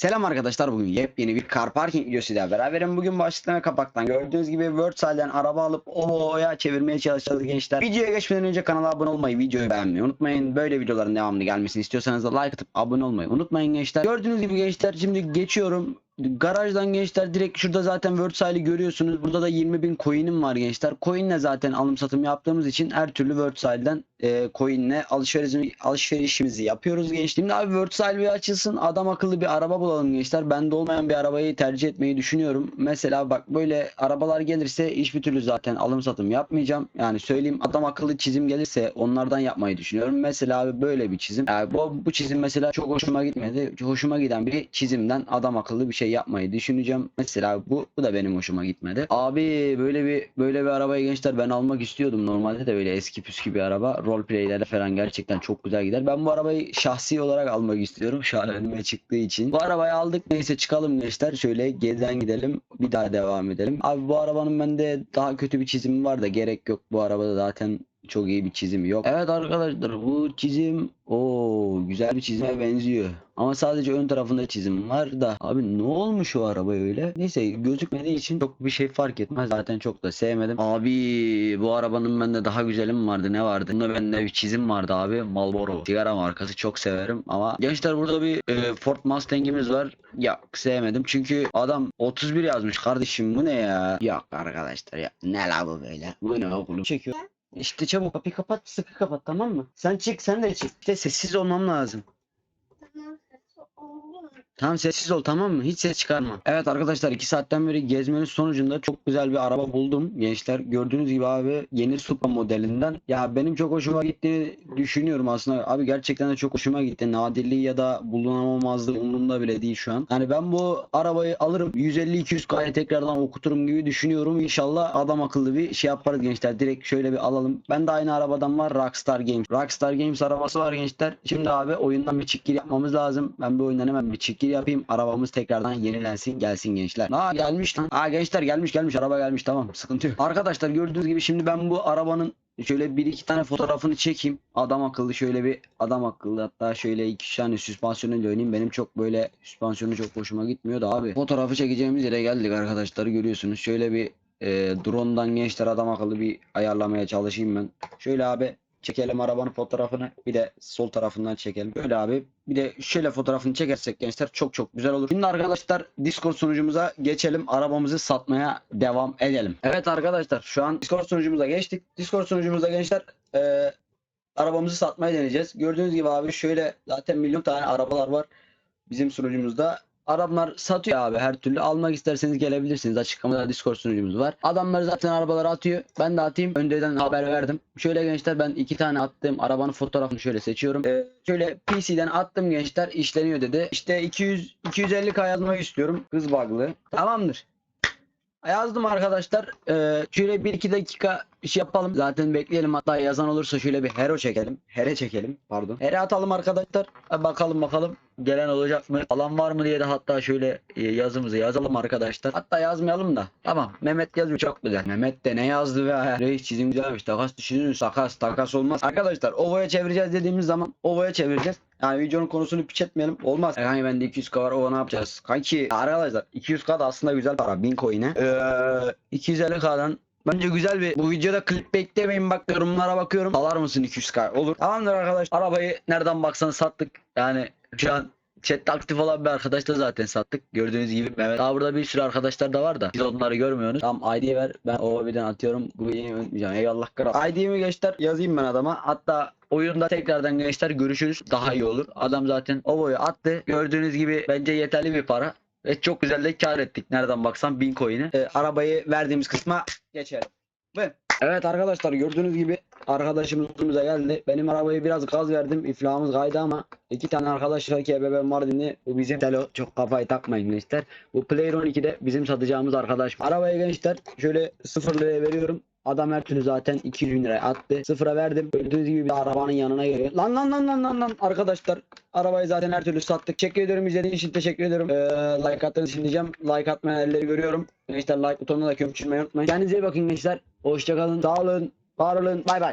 Selam arkadaşlar bugün yepyeni bir car parking videosuyla beraberim. Bugün başlıktan ve kapaktan gördüğünüz gibi Wordsile'den araba alıp Ovo'ya çevirmeye çalışacağız gençler. Videoya geçmeden önce kanala abone olmayı, videoyu beğenmeyi unutmayın. Böyle videoların devamlı gelmesini istiyorsanız da like atıp abone olmayı unutmayın gençler. Gördüğünüz gibi gençler şimdi geçiyorum. Garajdan gençler direkt şurada zaten Wordsile'i görüyorsunuz. Burada da 20 bin coin'im var gençler. Coin'le zaten alım satım yaptığımız için her türlü Wordsile'den e, coin'le alışveriş, alışverişimizi yapıyoruz gençler. Şimdi abi Wordsile bir açılsın adam akıllı bir araba bulalım gençler. Bende olmayan bir arabayı tercih etmeyi düşünüyorum. Mesela bak böyle arabalar gelirse hiçbir türlü zaten alım satım yapmayacağım. Yani söyleyeyim adam akıllı çizim gelirse onlardan yapmayı düşünüyorum. Mesela abi böyle bir çizim. Yani bu, bu çizim mesela çok hoşuma gitmedi. Hoşuma giden bir çizimden adam akıllı bir şey yapmayı düşüneceğim. Mesela bu bu da benim hoşuma gitmedi. Abi böyle bir böyle bir arabayı gençler ben almak istiyordum. Normalde de böyle eski püskü bir araba. Roleplaylere falan gerçekten çok güzel gider. Ben bu arabayı şahsi olarak almak istiyorum. Şu an önüme çıktığı için. Bu arabayı aldık. Neyse çıkalım gençler. Şöyle gezden gidelim. Bir daha devam edelim. Abi bu arabanın bende daha kötü bir çizimi var da gerek yok. Bu arabada zaten çok iyi bir çizim yok. Evet arkadaşlar bu çizim o güzel bir çizime benziyor. Ama sadece ön tarafında çizim var da abi ne olmuş o araba öyle? Neyse gözükmediği için çok bir şey fark etmez. Zaten çok da sevmedim. Abi bu arabanın bende daha güzelim vardı. Ne vardı? Bunda bende bir çizim vardı abi. Marlboro. Sigara markası çok severim ama gençler burada bir e, Ford Mustang'imiz var. Ya sevmedim. Çünkü adam 31 yazmış kardeşim bu ne ya? Yok arkadaşlar ya. Ne la bu böyle? Bu ne oğlum? Çekiyor. İşte çabuk kapıyı kapat sıkı kapat tamam mı? Sen çık sen de çık. İşte sessiz olmam lazım. Tamam sessiz ol tamam mı? Hiç ses çıkarma. Evet arkadaşlar 2 saatten beri gezmenin sonucunda çok güzel bir araba buldum. Gençler gördüğünüz gibi abi yeni Supra modelinden. Ya benim çok hoşuma gittiğini düşünüyorum aslında. Abi gerçekten de çok hoşuma gitti. Nadirliği ya da bulunamamazlığı umurumda bile değil şu an. Yani ben bu arabayı alırım 150-200 kaya tekrardan okuturum gibi düşünüyorum. İnşallah adam akıllı bir şey yaparız gençler. Direkt şöyle bir alalım. Ben de aynı arabadan var Rockstar Games. Rockstar Games arabası var gençler. Şimdi abi oyundan bir çık yapmamız lazım. Ben bu oyundan hemen bir çık yapayım. Arabamız tekrardan yenilensin gelsin gençler. Aa gelmiş lan. Aa gençler gelmiş gelmiş araba gelmiş tamam sıkıntı yok. Arkadaşlar gördüğünüz gibi şimdi ben bu arabanın şöyle bir iki tane fotoğrafını çekeyim. Adam akıllı şöyle bir adam akıllı hatta şöyle iki tane süspansiyonuyla oynayayım. Benim çok böyle süspansiyonu çok hoşuma gitmiyor da abi. Fotoğrafı çekeceğimiz yere geldik arkadaşlar görüyorsunuz. Şöyle bir e, drone'dan gençler adam akıllı bir ayarlamaya çalışayım ben. Şöyle abi çekelim arabanın fotoğrafını bir de sol tarafından çekelim. Böyle abi bir de şöyle fotoğrafını çekersek gençler çok çok güzel olur. Şimdi arkadaşlar Discord sunucumuza geçelim. Arabamızı satmaya devam edelim. Evet arkadaşlar şu an Discord sunucumuza geçtik. Discord sunucumuzda gençler eee, arabamızı satmaya deneyeceğiz. Gördüğünüz gibi abi şöyle zaten milyon tane arabalar var bizim sunucumuzda. Adamlar satıyor abi her türlü. Almak isterseniz gelebilirsiniz. Açıklamada Discord sunucumuz var. Adamlar zaten arabaları atıyor. Ben de atayım. Önceden haber verdim. Şöyle gençler ben iki tane attığım arabanın fotoğrafını şöyle seçiyorum. Ee, şöyle PC'den attım gençler. işleniyor dedi. İşte 200 250k yazmak istiyorum. Hız bug'lı. Tamamdır. Yazdım arkadaşlar. Ee, şöyle 1-2 dakika iş yapalım. Zaten bekleyelim. Hatta yazan olursa şöyle bir hero çekelim. Here çekelim. Pardon. Here atalım arkadaşlar. Bakalım bakalım. Gelen olacak mı? Alan var mı diye de hatta şöyle e, yazımızı yazalım arkadaşlar. Hatta yazmayalım da. Tamam. Mehmet yazıyor çok güzel. Mehmet de ne yazdı be? Reis çizim güzelmiş. Takas düşünürüz. Takas takas olmaz. Arkadaşlar Ovo'ya çevireceğiz dediğimiz zaman Ovo'ya çevireceğiz. Yani videonun konusunu piç etmeyelim. Olmaz. Yani bende 200k var. Ova ne yapacağız? Kanki arkadaşlar 200k da aslında güzel para. 1000 coin'e. Ee, 250k'dan Bence güzel bir bu videoda klip beklemeyin bak yorumlara bakıyorum. Alar mısın 200k? Olur. Tamamdır arkadaş. Arabayı nereden baksan sattık. Yani şu an chatte aktif olan bir arkadaş da zaten sattık. Gördüğünüz gibi Mehmet. Daha burada bir sürü arkadaşlar da var da. Siz onları görmüyorsunuz. Tamam ID ver. Ben o birden atıyorum. Bu yeni unutmayacağım. Eyvallah kral. ID'mi gençler yazayım ben adama. Hatta oyunda tekrardan gençler görüşürüz. Daha iyi olur. Adam zaten o boyu attı. Gördüğünüz gibi bence yeterli bir para. Ve çok güzel de kar ettik. Nereden baksan 1000 coin'i. Ee, arabayı verdiğimiz kısma geçelim. Ve Evet arkadaşlar gördüğünüz gibi arkadaşımız üstümüze geldi. Benim arabayı biraz gaz verdim. İflahımız kaydı ama iki tane arkadaş KBB Mardinli. Bu bizim telo çok kafayı takmayın gençler. Bu Player 12'de bizim satacağımız arkadaş. Arabayı gençler şöyle 0 liraya veriyorum. Adam her türlü zaten 200 bin liraya attı. Sıfıra verdim. Gördüğünüz gibi bir arabanın yanına geliyor. Lan lan lan lan lan lan arkadaşlar. Arabayı zaten her türlü sattık. Teşekkür ediyorum izlediğiniz için teşekkür ediyorum. Ee, like attığınız için diyeceğim. Like atmayan elleri görüyorum. Gençler like butonuna da köpçürmeyi unutmayın. Kendinize iyi bakın gençler. Hoşçakalın. Sağ olun. Var olun. Bay bay.